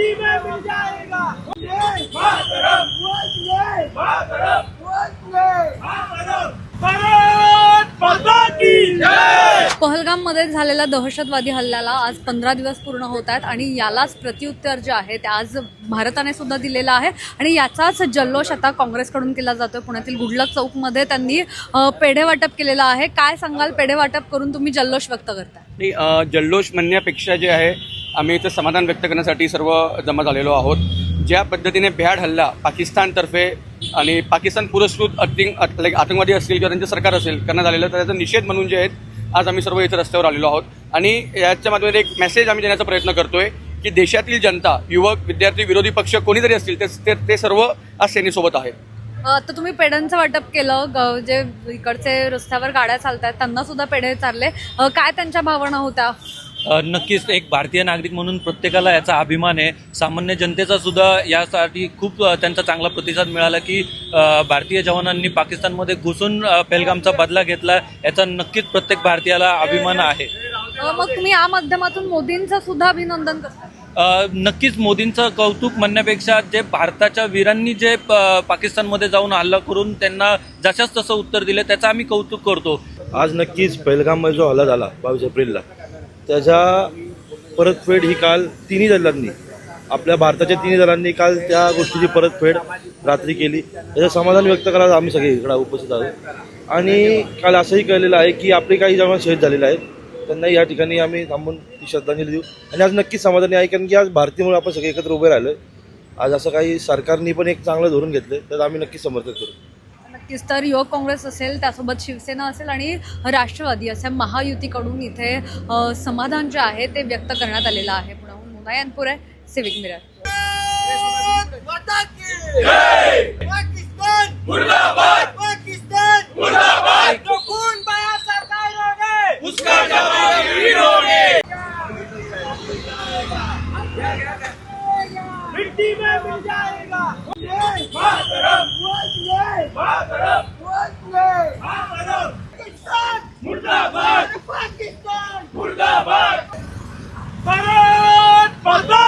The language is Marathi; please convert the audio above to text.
हिंदी में मिल जाएगा पहलगाममध्ये दहशतवादी हल्ल्याला आज पंधरा दिवस पूर्ण होत आहेत आणि यालाच प्रत्युत्तर जे आहे ते आज भारताने सुद्धा दिलेलं आहे. आणि याचाच जल्लोष आता काँग्रेसकडून केला जातो पुण्यातील गुडलक चौकमध्ये त्यांनी पेढे वाटप केलेलं आहे. काय सांगाल? पेढे वाटप करून तुम्ही जल्लोष व्यक्त करता जल्लोष म्हणण्यापेक्षा जे आहे आम्ही इथं समाधान व्यक्त करण्यासाठी सर्व जमा झालेलो आहोत. ज्या पद्धतीने भ्याड हल्ला पाकिस्तानतर्फे आणि पाकिस्तान पुरस्कृत अतिंग लाईक आतंकवादी असतील किंवा त्यांचं सरकार असेल करण्यात आलेलं तर त्याचा निषेध म्हणून जे आहेत आज आम्ही सर्व इथं रस्त्यावर आलेलो आहोत. आणि याच्या माध्यमातून एक मेसेज आम्ही देण्याचा प्रयत्न करतोय की देशातील जनता युवक विद्यार्थी विरोधी पक्ष कोणी जरी असतील ते- ते ते सर्व आज सेनेसोबत आहेत. अ, तर तुम्ही पेढ्यांचं वाटप केलं ग- जे इकडचे रस्त्यावर गाड्या चालतात त्यांना सुद्धा पेढे चालले. काय त्यांच्या भावना होत्या? नक्कीच एक भारतीय नागरिक म्हणून प्रत्येकाला याचा अभिमान आहे. सामान्य जनतेचा सुद्धा यासाठी खूप त्यांचा चांगला प्रतिसाद मिळाला की भारतीय जवानांनी पाकिस्तानमध्ये घुसून अ, पेहलगामचा बदला घेतला. याचा नक्कीच प्रत्येक भारतीयाला अभिमान आहे. मग तुम्ही या माध्यमातून मोदींचं सुद्धा अभिनंदन करता. नक्कीच मोदींचं कौतुक म्हणण्यापेक्षा जे भारताच्या वीरांनी जे पाकिस्तानमध्ये जाऊन हल्ला करून त्यांना जशाच तसं उत्तर दिलं त्याचं आम्ही कौतुक करतो. आज नक्कीच पहिलगाममध्ये जो हल्ला झाला बावीस एप्रिलला त्याच्या परतफेड ही काल तिन्ही दलांनी आपल्या भारताच्या तिन्ही दलांनी काल त्या गोष्टीची परतफेड रात्री केली. त्याचं समाधान व्यक्त करायला आम्ही सगळे इकडे उपस्थित आहोत. आणि काल असंही कळलेलं आहे की आपले काही जवान शहीद झालेले आहेत. त्यांना या ठिकाणी आम्ही थांबून ती श्रद्धांजली देऊ. आणि आज नक्कीच समाधानी आहे कारण की आज भारतीमुळे आपण सगळे एकत्र उभे राहिलो आज असं काही सरकारनी पण एक चांगलं धोरण घेतलं तर आम्ही नक्कीच समर्थन करू. नक्कीच तर युवक काँग्रेस असेल त्यासोबत शिवसेना असेल आणि राष्ट्रवादी असं महायुतीकडून इथे समाधान जे आहे ते व्यक्त करण्यात आलेलं आहे पुण्याहून आहे सिविक मिरर મુર્દાબાદ ભારત!